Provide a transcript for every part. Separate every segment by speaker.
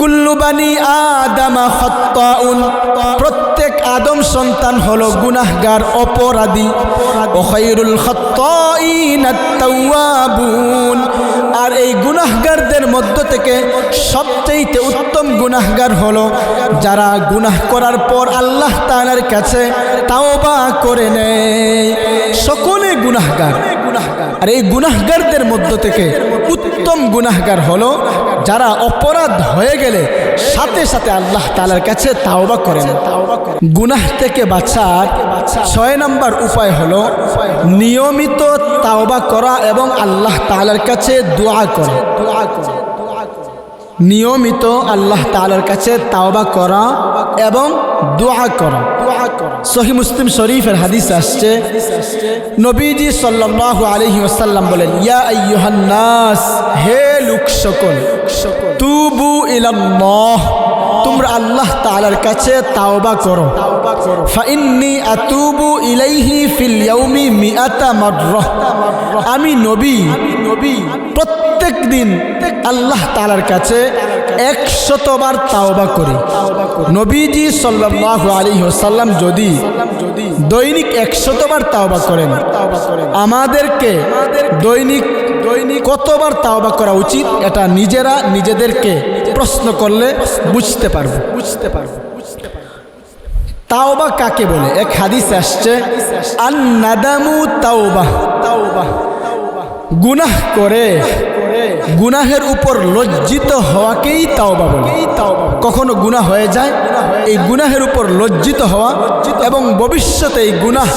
Speaker 1: কুল্লু বানি আদামা খত্তাউন। প্রত্যেক আদম সন্তান হলো গুনাহগার অপরাধী। ও খৈরুল খত্তাইন আত-তাওয়াবুন। আর এই গুনাহগারদের মধ্য থেকে সবচেয়ে উত্তম গুনাহগার হলো যারা গুনাহ করার পর আল্লাহ তাআলার কাছে তাওবা করে নেয়। সকলে গুনাহগার। আর এই গুনাহগারদের মধ্য থেকে উত্তম গুনাহগার হলো যারা অপরাধ হয়ে গেলে সাথে সাথে আল্লাহ তালার কাছে তাওবা করেন। গুনাহ থেকে বাঁচার ছয় নম্বর উপায় হলো নিয়মিত তাওবা করা এবং আল্লাহ তালার কাছে দোয়া করা। দোয়া করা নিয়মিত আল্লাহ তালার কাছে তাওবা করা এবং দোয়া করা। সহি মুসলিম শরীফের হাদিস আসছে। নবীজি সাল্লাল্লাহু আলাইহি ওয়াসাল্লাম বলেন, ইয়া হে লোক সকল তুবু ইলাল্লাহ, তোমরা আল্লাহ তাআলার কাছে তাওবা করো। আমি নবী প্রত্যেক দিন আল্লাহ তাআলার কাছে একশতবার তাওবা করি। নবীজি সাল্লাল্লাহু আলাইহি ওয়াসাল্লাম যদি দৈনিক একশতবার তাওবা করেন, আমাদেরকে দৈনিক দৈনিক কতবার তাওবা করা উচিত এটা নিজেরা নিজেদেরকে প্রশ্ন করলে বুঝতে পারব। বুঝতে পারব তাওবা কাকে বলে? এক হাদিস আসছে আন নাদামু তাওবা তাওবা। গুনাহ করে গুনাহের উপর লজ্জিত হওয়াকেই তাওবা বলে। কখনো গুনাহ হয়ে যায়, এই গুনাহের উপর লজ্জিত হওয়া এবং ভবিষ্যতে এই গুনাহ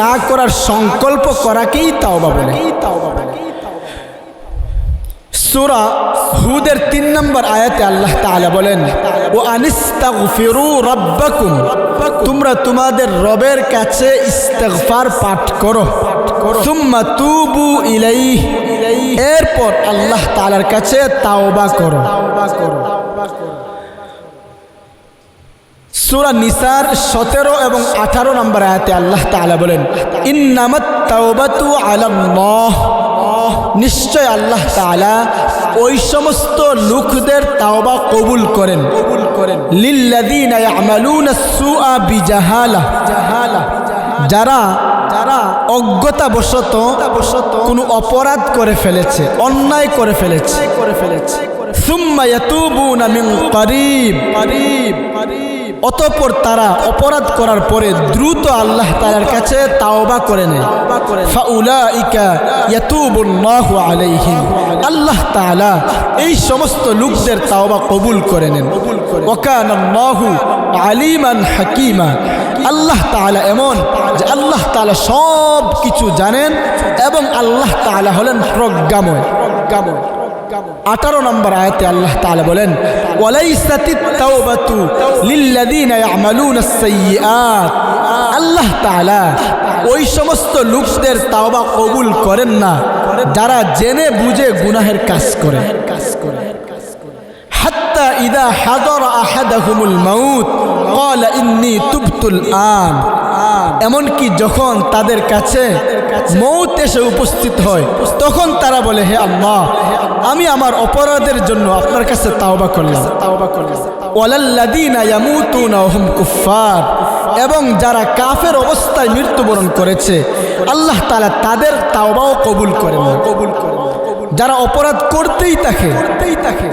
Speaker 1: না করার সংকল্প করাকেই তাওবা বলে। সুরা হুদের তিন নম্বর আয়াতে আল্লাহ তাআলা বলেন, ও আনিস্তাগফিরু তোমরা তোমাদের রবের কাছে ইস্তেগফার পাঠ করো, সুম্মা তুবু ইলাইহি। এরপর আল্লাহ তাআলার কাছে তাওবা করো। সুরা নিসার সতেরো এবং আঠারো নম্বর আয়াতে আল্লাহ তাআলা বলেন, ইন্নামাত তাওবাতু আলাল্লাহ। নিশ্চয় আল্লাহ তাআলা ওই সমস্ত লোকদের তাওবা কবুল করেন। কবুল করেন লিল্লাযীনা ইয়ামালুনা সুআ বিজাহালা। জাহালা যারা যারা অজ্ঞতাবশত কোনো অপরাধ করে ফেলেছে, অন্যায় করে ফেলেছে। করে ফেলেছে অতঃপর তারা অপরাধ করার পরে দ্রুত আল্লাহ তালার কাছে তাওবা করে নেয়। আল্লাহ তাআলা এই সমস্ত লোকদের তাওবা কবুল করে নেন। ওয়াকানাল্লাহু আলিমান হাকিমা। আল্লাহ তাআলা এমন যে আল্লাহ তাআলা সব কিছু জানেন এবং আল্লাহ তাআলা হলেন প্রজ্ঞাময়। প্রজ্ঞাময় আঠারো নম্বর আয়াতে আল্লাহ তাআলা বলেন আল্লাহ তাআলা ওই সমস্ত লোকদের তাওবা কবুল করেন না, যারা জেনে বুঝে গুনাহের কাজ করে। কাজ ইদা হাদর আহাদাহুমুল মাউত, ক্বালা ইন্নী তুবতুল আন। এমনকি যখন তাদের কাছে মৌত এসে উপস্থিত হয়, তখন তারা বলে, হে আল্লাহ, আমি আমার অপরাধের জন্য আপনার কাছে তাওবা করলাম। তাওবা করলাম ওয়ালাল্লাযীনা ইয়ামুতুনা ওয়া হুম কুফফার। এবং যারা কাফের অবস্থায় মৃত্যুবরণ করেছে, আল্লাহ তালা তাদের তাওবাও কবুল করেন। কবুল করেন যারা অপরাধ করতেই থাকে করতেই থাকে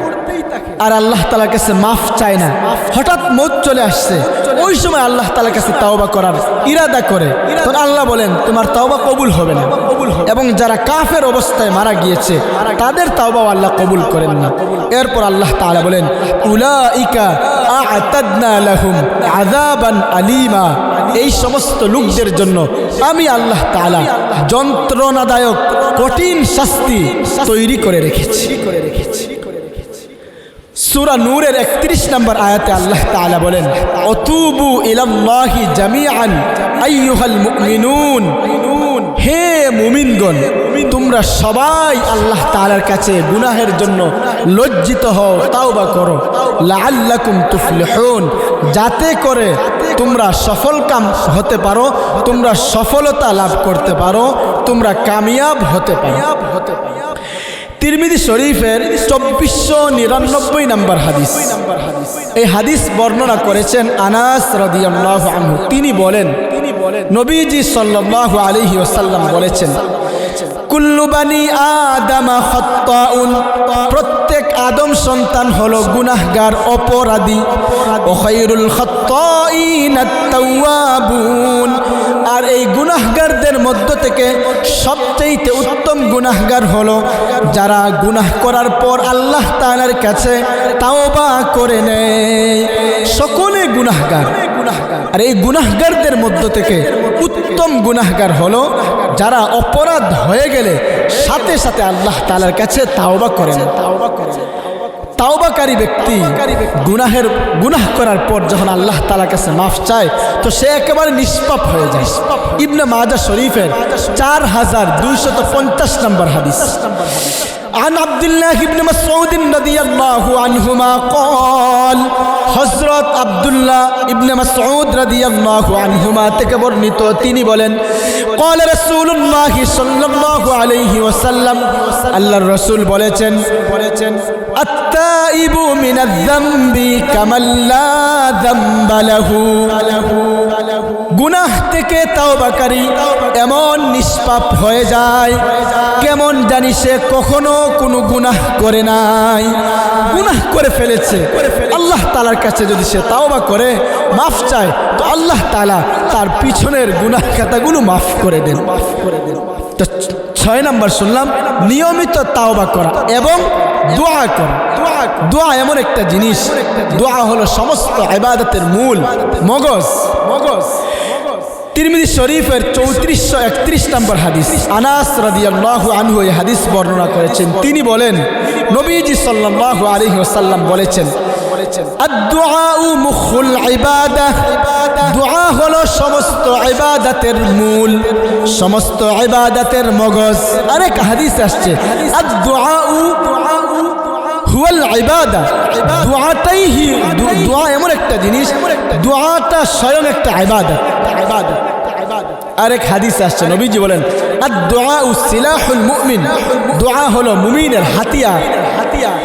Speaker 1: আর আল্লাহ তালার কাছে মাফ চায় না। হঠাৎ মত চলে আসছে। ওই সময় আল্লাহ তালার কাছে তাওবা করার ইরাদা করে। আল্লাহ বলেন, তোমার তাওবা কবুল হবে না। এবং যারা কাফের অবস্থায় মারা গিয়েছে, তাদের তাওবাও আল্লাহ কবুল করেন না। এরপর আল্লাহ তাআলা বলেন লাহুম আযাবান আলিমা। এই সমস্ত লোকদের জন্য আমি আল্লাহ তাআলা যন্ত্রণাদায়ক কঠিন শাস্তি তৈরি করে রেখেছি। করে সুরা নূরের একত্রিশ নম্বর আয়াতে আল্লাহ তাআলা বলেন, অতুবু ইলাল্লাহি জামিআন হে মুমিনগণ, তোমরা সবাই আল্লাহ তাআলার কাছে গুনাহের জন্য লজ্জিত হও, তাওবা করো। লাআল্লাকুম তুফলিহুন, যাতে করে তোমরা সফল কাম হতে পারো, তোমরা সফলতা লাভ করতে পারো, তোমরা কামিয়াব হতে পারো হতে পারো। তিরমিদি শরীফের চব্বিশশো নিরানব্বই নম্বর হাদিস। এই হাদিস বর্ণনা করেছেন আনাস রাদিয়াল্লাহু আনহু। তিনি বলেন, নবীজি সাল্লাল্লাহু আলাইহি ওয়াসাল্লাম বলেছেন, কুল্লু বানি আদামা খাত্তাউন। প্রত্যেক আদম সন্তান হলো গুনাহগার, অপরাধী। ও খায়রুল খাত্তাইন আত-তাওয়াবুন আর এই গুনাহগারদের মধ্য থেকে সবচেয়ে উত্তম গুনাহগার হলো যারা গুনাহ করার পর আল্লাহ তালার কাছে তাওবা করে নেয়। সকলে গুনাহগার। আর এই গুনাহগারদের মধ্য থেকে উত্তম গুনাহগার হলো যারা অপরাধ হয়ে গেলে সাথে সাথে আল্লাহ তালার কাছে তাওবা করেন তাওবা করেন তাওবাকারী ব্যক্তি গুনাহের গুনাহ করার পর যখন আল্লাহ তালার কাছে মাফ চায় তো সে একেবারে নিষ্পাপ হয়ে যায়। ইবনে মাজা শরীফের চার হাজার দুইশত পঞ্চাশ নম্বর হাদিস। عن عبد الله بن مسعود رضي الله عنهما قال হযরত আব্দুল্লাহ ইবনে মাসউদ রাদিয়াল্লাহু আনহুমা থেকে বর্ণিত তিনি বলেন قال رسول الله صلى الله عليه وسلم আল্লাহর রাসূল বলেছেন বলেছেন আত্তাইবু মিনাল যামবি কামান লা যামবা লাহু গুনাহ থেকে তাওবাকারী এমন নিষ্পাপ হয়ে যায়, কেমন জানি সে কখনো কোনো গুনাহ করে নাই। গুনাহ করে ফেলেছে। আল্লাহ তালার কাছে যদি সে তাওবা করে, মাফ চায়, তো আল্লাহ তালা তার পিছনের গুনাহ খাতাগুলো মাফ করে দেন। মাফ করে দেন তো ছয় নম্বর শুনলাম, নিয়মিত তাওবা করা এবং দোয়া করা। দোয়া এমন একটা জিনিস, দোয়া হলো সমস্ত ইবাদতের মূল মগজ মগজ। তিরমিজি শরীফের চৌত্রিশশো একত্রিশ নম্বর হাদিস। আনাস রাদিয়াল্লাহু আনহু এই হাদিস বর্ণনা করেছেন। তিনি বলেন, নবীজি সাল্লাল্লাহু আলাইহি ওয়াসাল্লাম বলেছেন দোয়া হলো সমস্ত মূল, সমস্ত মগজ। আরেক হাদিস আসছে, আদ-দুআউ হুয়াল ইবাদা দোয়াটাই হি দোয়া এমন একটা জিনিস দোয়াটা স্বয়ং একটা ইবাদত ইবাদত আরেক হাদিস আসছে, নবীজি বলেন আর দোয়া উ সিলাহুল মুমিন, দোয়া হলো মুমিনের হাতিয়ার। হাতিয়ার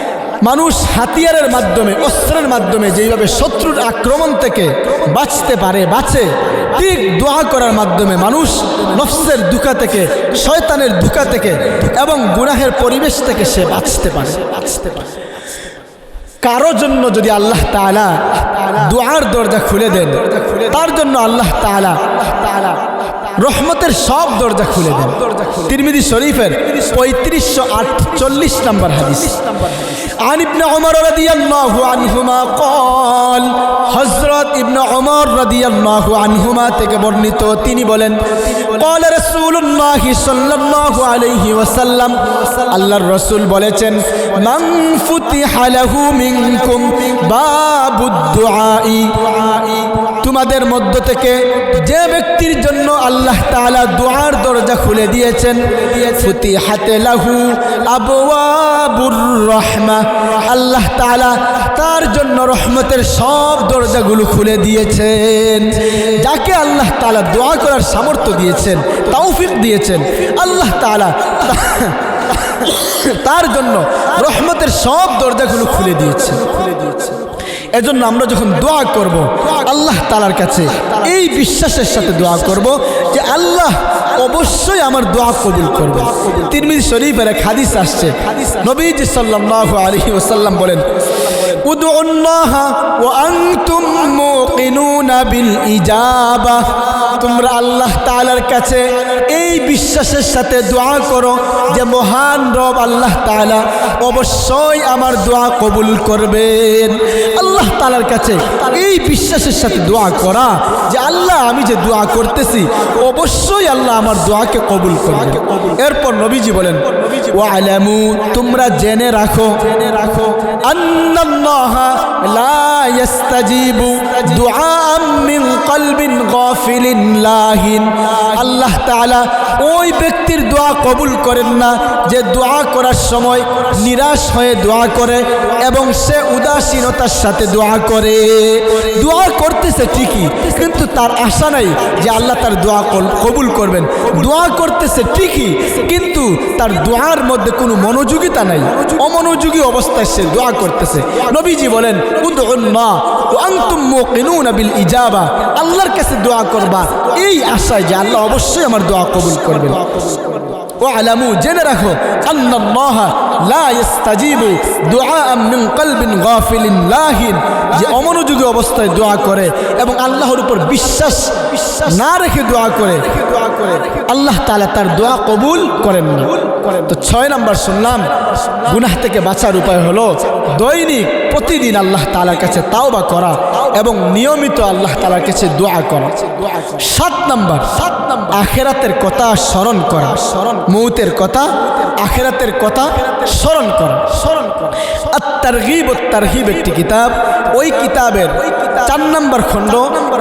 Speaker 1: মানুষ হাতিয়ারের মাধ্যমে, অস্ত্রের মাধ্যমে যেইভাবে শত্রুর আক্রমণ থেকে বাঁচতে পারে, বাঁচে, ঠিক দোয়া করার মাধ্যমে মানুষ নফসের দুকা থেকে, শয়তানের দুকা থেকে এবং গুনাহের পরিবেশ থেকে সে বাঁচতে পারে বাঁচতে পারে। কারও জন্য যদি আল্লাহ তালা দোয়ার দরজা খুলে দেন, তার জন্য আল্লাহ তালা রহমতের সব দরজা খুলে দেন। তিরমিদি শরীফের পঁয়ত্রিশশো আটচল্লিশ নম্বর হাদিস। عن ابن عمر رضي الله عنهما قال হযরত ইবনে ওমর রাদিয়াল্লাহু আনহুমা থেকে বর্ণিত তিনি বলেন قال رسول الله صلى الله عليه وسلم আল্লাহর রাসূল বলেছেন মান ফুতিহা লাহু মিনকুম বাবুদ দুআই তোমাদের মধ্য থেকে যে ব্যক্তির জন্য আল্লাহ তাআলা দোয়ার দরজা খুলে দিয়েছেন ফুতিহাতে লাহু আবওয়াবুর রহমা। আল্লাহ তালা তার জন্য রহমতের সব দরজাগুলো খুলে দিয়েছেন। যাকে আল্লাহ তাআলা দোয়া করার সামর্থ্য দিয়েছেন, তৌফিক দিয়েছেন, আল্লাহ তাআলা তার জন্য রহমতের সব দরজাগুলো খুলে দিয়েছেন খুলে দিয়েছেন। এজন্য আমরা যখন দোয়া করব, আল্লাহ তালার কাছে এই বিশ্বাসের সাথে দোয়া করব যে আল্লাহ অবশ্যই আমার দোয়া কবুল করবে তিরমিজ শরীফের এক হাদিস আসছে। নবীজ সাল্লাহ আলহি ওসাল্লাম বলেন উদ্লাহ ও আনতুম মুকিনুনা বিল ইজাবা। তোমরা আল্লাহ তালার কাছে এই বিশ্বাসের সাথে দোয়া করো যে মহান রব আল্লাহ তাআলা অবশ্যই আমার দোয়া কবুল করবেন। আল্লাহ তালার কাছে এই বিশ্বাসের সাথে দোয়া করা যে আল্লাহ আমি যে দোয়া করতেছি, অবশ্যই আল্লাহ আমার দোয়াকে কবুল করবে এরপর নবীজি বলেন ও আলামু তোমরা জেনে রাখো জেনে রাখো লা ইয়াস্তাজিবু দুআআম মিন কলবিন গাফিলিন লাহিন আল্লাহ তাআলা ওই ব্যক্তির দোয়া কবুল করেন না, যে দোয়া করার সময় নিরাশ হয়ে দোয়া করে এবং সে উদাসীনতার সাথে দোয়া করে। দোয়া করতেছে ঠিকই, কিন্তু তার আশা নাই যে আল্লাহ তার দোয়া কবুল করবেন। দোয়া করতেছে ঠিকই, কিন্তু তার দোয়ার মধ্যে কোনো মনোযোগিতা নাই। অমনোযোগী অবস্থায় সে দোয়া করতেছে। নবীজি বলেন উদউল্লাহ ওয়া আনতুম মুকিনুনা বিল ইজাবা। আল্লাহর কাছে দোয়া করবা এই আশায় যে আল্লাহ অবশ্যই আমার দোয়া কবুল করবেন। ও আলামু জেনে রাখো যে অমনোযোগী অবস্থায় দোয়া করে এবং আল্লাহর উপর বিশ্বাস না রেখে দোয়া করে, আল্লাহ তাআলা তার দোয়া কবুল করেন না। তো ছয় নাম্বার শুনলাম, গুনাহ থেকে বাঁচার উপায় হলো দৈনিক, প্রতিদিন আল্লাহ তাআলার কাছে তাওবা করা এবং নিয়মিত আল্লাহ তাআলার কাছে দোয়া করা। সাত নাম্বার সাত নাম্বার আখেরাতের কথা স্মরণ করা। স্মরণ মৌতের কথা, আখেরাতের কথা স্মরণ কর, স্মরণ করা। আত্মারগিব তারহিব একটি কিতাব। ওই কিতাবের চার নম্বর খণ্ড,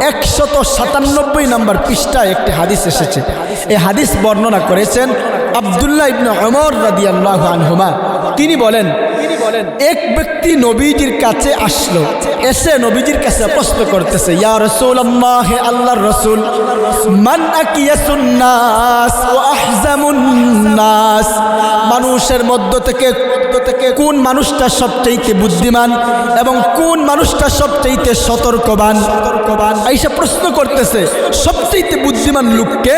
Speaker 1: একশত সাতানব্বই নম্বর পৃষ্ঠায় একটি হাদিস এসেছে। এই হাদিস বর্ণনা করেছেন আবদুল্লাহ ইবনে অমর রাদিয়াল্লাহ আনহুমা। তিনি বলেন বলেন এক ব্যক্তি নবীজির কাছে আসলো এসে নবীজির কাছে প্রশ্ন করতেছে ইয়া রাসূলুল্লাহ হে আল্লাহর রাসূল মান আকিয়াসুন নাস ওয়া আহজামুন নাস? মানুষের মধ্য থেকে থেকে কোন মানুষটা সবচাইতে বুদ্ধিমান এবং কোন মানুষটা সবচাইতে সতর্কবান? সতর্কবান। আইসা প্রশ্ন করতেছে সবচাইতে বুদ্ধিমান লোককে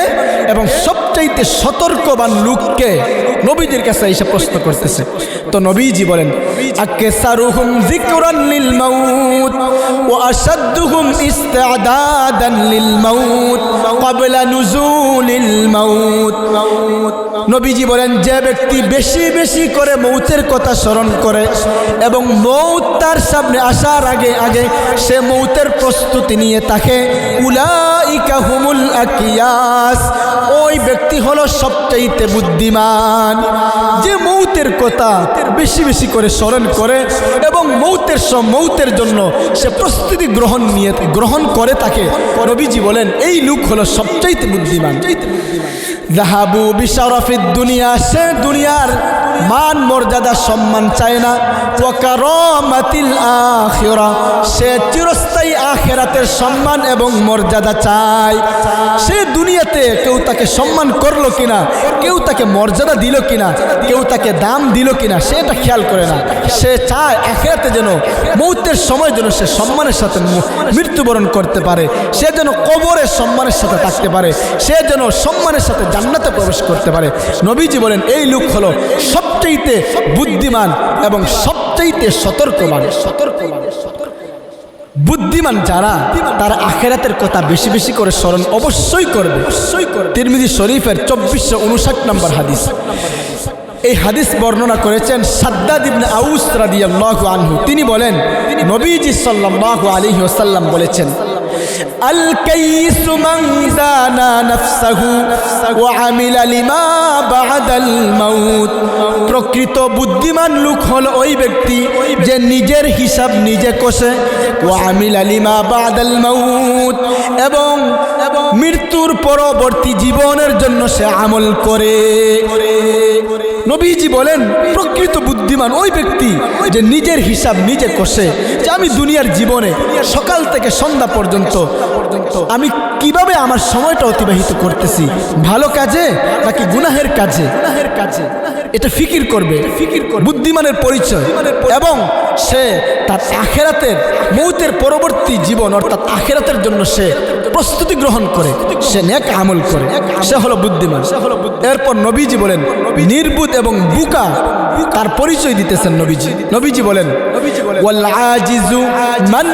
Speaker 1: এবং সবচাইতে সতর্কবান লোককে? নবীজির কাছে এসে প্রশ্ন করতেছে। তো নবীজি বলেন মাউত ওয়া আশাদ্দুহুম ইস্তিআদাদান লিল মাউত ক্বাবলা নুজুলিল মাউত নবীজি বলেন, যে ব্যক্তি বেশি বেশি করে মৌতের কথা স্মরণ করে এবং মৌত তার সামনে আসার আগে আগে সে মৌতের প্রস্তুতি নিয়ে থাকে, উলাইকা হুমুল আকিয়াস। ওই ব্যক্তি হলো সবচাইতে বুদ্ধিমান। যে মৌতের কথা বেশি বেশি করে স্মরণ করে এবং মৌতের সব মৌতের জন্য সে প্রস্তুতি গ্রহণ নিয়ে, গ্রহণ করে তাকে। নবীজি বলেন, এই লোক হলো সবচাইতে বুদ্ধিমান। জাহাবু বিশারফিদ দুনিয়া, সে দুনিয়ার মান, মর্যাদা, সম্মান চায় না। ওয়াকারমাতিল আখিরা, সে চিরস্থায়ী আখেরাতের সম্মান এবং মর্যাদা চায়। সে দুনিয়াতে কেউ তাকে সম্মান করল কিনা, কেউ তাকে মর্যাদা দিল কিনা, কেউ তাকে দাম দিল কিনা, সেটা খেয়াল করে না। সে চায় আখেরাতে যেন মৌতের সময় যেন সে সম্মানের সাথে মৃত্যুবরণ করতে পারে। সে যেন কবরের সম্মানের সাথে থাকতে পারে। সে যেন সম্মানের সাথে জান্নাতে প্রবেশ করতে পারে। নবীজি বলেন, এই লোক হলো সবচাইতে বুদ্ধিমান এবং সবচাইতে সতর্কবান সতর্কবান। বুদ্ধিমান যারা, তার আখেরাতের কথা বেশি বেশি করে স্মরণ অবশ্যই করবে। অবশ্যই করবে তিরমিজি শরীফের চব্বিশশো উনষাট নম্বর হাদিস। এই হাদিস বর্ণনা করেছেন সাদ্দাদ ইবনে আউস রাদিয়াল্লাহু আনহু। তিনি বলেন, নবীজি সাল্লাল্লাহু আলাইহি ওসাল্লাম বলেছেন মান দানা নাফসাহু ওয়া আমিলা লিমা বাদাল মাউত প্রকৃত বুদ্ধিমান লোক হলো ওই ব্যক্তি যে নিজের হিসাব নিজে কষে ও আলিমা বাদাল মাউত এবং মৃত্যুর পরবর্তী জীবনের জন্য সে আমল করে। নবীজি বলেন, প্রকৃত বুদ্ধিমান ওই ব্যক্তি যে নিজের হিসাব নিজে কষে যে আমি দুনিয়ার জীবনে সকাল থেকে সন্ধ্যা পর্যন্ত আমি কীভাবে আমার সময়টা অতিবাহিত করতেছি? ভালো কাজে নাকি গুনাহের কাজে? গুনাহের কাজে। এটা ফিকির করবে ফিকির করবে। বুদ্ধিমানের পরিচয়। এবং সে তার আখেরাতের মৌতের পরবর্তী জীবন অর্থাৎ আখেরাতের জন্য সে প্রস্তুতি গ্রহণ করে সে নেক আমল করে সে হলো বুদ্ধিমান। এরপর নবীজি বলেন নির্বুদ এবং বুকা তার পরিচয় দিতেছেন নবীজি। নবীজি বলেন মান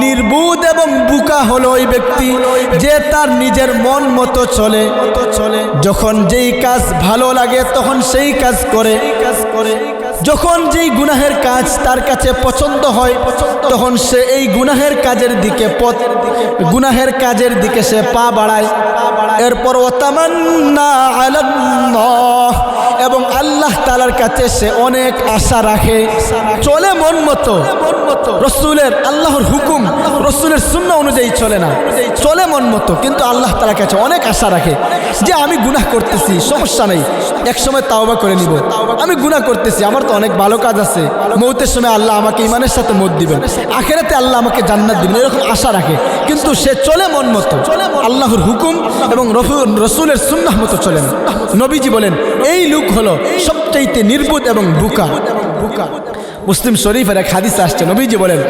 Speaker 1: নির্বুদ এবং বুকা হলো ওই ব্যক্তি যে তার নিজের মন মতো চলে। চলে যখন যেই কাজ ভালো লাগে, তখন সেই কাজ করে কাজ করে। যখন যেই গুনাহের কাজ তার কাছে পছন্দ হয়, তখন সে এই গুনাহের কাজের দিকে পথ, গুনাহের কাজের দিকে সে পা বাড়ায়। এরপর, ওতামান্না আলাল্লাহ। এবং আল্লাহ তালার কাছে সে অনেক আশা রাখে। চলে মন মতো। রসুলের আল্লাহর হুকুম, রসুলের শূন্য অনুযায়ী চলে না। চলে মন মতো, কিন্তু আল্লাহ তালার কাছে অনেক আশা রাখে যে আমি গুনাহ করতেছি, সমস্যা নেই। এক সময় তাওবা করে নিব। আমি গুনাহ করতেছি, আমার তো অনেক ভালো কাজ আছে। মৌতের সময় আল্লাহ আমাকে ইমানের সাথে মত দিবেন। আখেরাতে আল্লাহ আমাকে জান্নাত দিবেন, এরকম আশা রাখে। কিন্তু সে চলে মন মতো। আল্লাহর হুকুম এবং রসুলের সুন্নাহ মতো চলে না। নবীজি বলেন এই লুক হলো সবচাইতে নির্বুধ এবং বুকা। বুকা মুসলিম শরীফের এক হাদিস আসছে, নবীজি বলেন